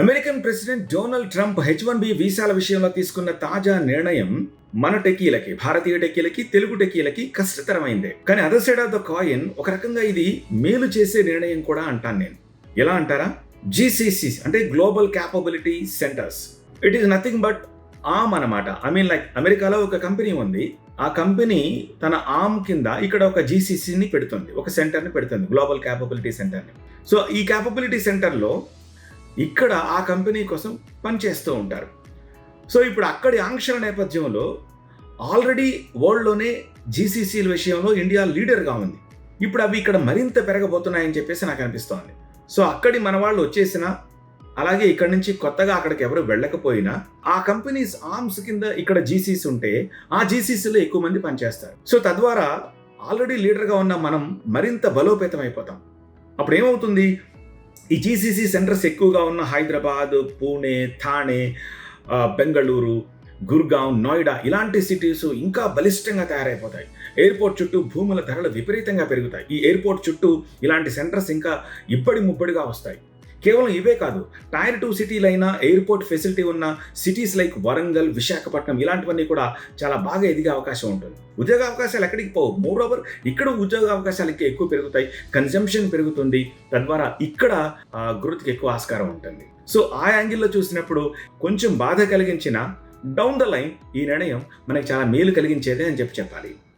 American president Donald Trump H one B వీసాల విషయంలో తీసుకున్న తాజా నిర్ణయం మన టెకీలకి భారతీయ టెకీలకి తెలుగు టెకీలకి కష్టతరమైందే. కానీ other side of the coin ఒక రకంగా ఇది మేలు చేసే నిర్ణయం కూడా అంటాను నేను. ఎలా అంటారా? జీసీసీ అంటే global capability centres it is nothing but um అనమాట ఐ మీన్ లైక్ అమెరికాలో ఒక కంపెనీ ఉంది. ఆ కంపెనీ తన ఆమ్ కింద ఇక్కడ ఒక జీసీసీని పెడుతుంది. ఒక సెంటర్ని పెడుతుంది. గ్లోబల్ క్యాపబిలిటీ సెంటర్ని సో ఈ క్యాపబిలిటీ సెంటర్లో ఇక్కడ ఆ కంపెనీ కోసం పనిచేస్తూ ఉంటారు. సో ఇప్పుడు అక్కడి ఆంక్షల నేపథ్యంలో ఆల్రెడీ వరల్డ్లోనే జీసీసీల విషయంలో ఇండియా లీడర్గా ఉంది. ఇప్పుడు అవి ఇక్కడ మరింత పెరగబోతున్నాయని చెప్పేసి నాకు అనిపిస్తోంది. సో అక్కడి మన వాళ్ళు వచ్చేసిన అలాగే ఇక్కడ నుంచి కొత్తగా అక్కడికి ఎవరు వెళ్ళకపోయినా ఆ కంపెనీస్ ఆర్మ్స్ కింద ఇక్కడ జీసీస్ ఉంటే ఆ జీసీసీలో ఎక్కువ మంది పనిచేస్తారు. సో తద్వారా ఆల్రెడీ లీడర్గా ఉన్న మనం మరింత బలోపేతం అయిపోతాం అప్పుడు ఏమవుతుంది ఈ జీసీసీ సెంటర్స్ ఎక్కువగా ఉన్న హైదరాబాద్ పూణే థాణే బెంగళూరు గుర్గాం నోయిడా ఇలాంటి సిటీస్ ఇంకా బలిష్టంగా తయారైపోతాయి. ఎయిర్పోర్ట్ చుట్టూ భూముల ధరలు విపరీతంగా పెరుగుతాయి. ఈ ఎయిర్పోర్ట్ చుట్టూ ఇలాంటి సెంటర్స్ ఇంకా ఇబ్బడి ముబ్బడిగా వస్తాయి. కేవలం ఇవే కాదు టైర్ టూ సిటీలైన ఎయిర్పోర్ట్ ఫెసిలిటీ ఉన్న సిటీస్ లైక్ వరంగల్ విశాఖపట్నం ఇలాంటివన్నీ కూడా చాలా బాగా ఎదిగే అవకాశం ఉంటుంది. ఉద్యోగ అవకాశాలు ఎక్కడికి పోవు? మోర్ ఓవర్ ఇక్కడ ఉద్యోగ అవకాశాలకి ఎక్కువ పెరుగుతాయి కన్జంప్షన్ పెరుగుతుంది తద్వారా ఇక్కడ గ్రోత్కి ఎక్కువ ఆస్కారం ఉంటుంది. సో ఆ యాంగిల్లో చూసినప్పుడు కొంచెం బాధ కలిగించిన డౌన్ ద లైన్ ఈ నిర్ణయం మనకి చాలా మేలు కలిగించేదే అని చెప్పి చెప్పాలి.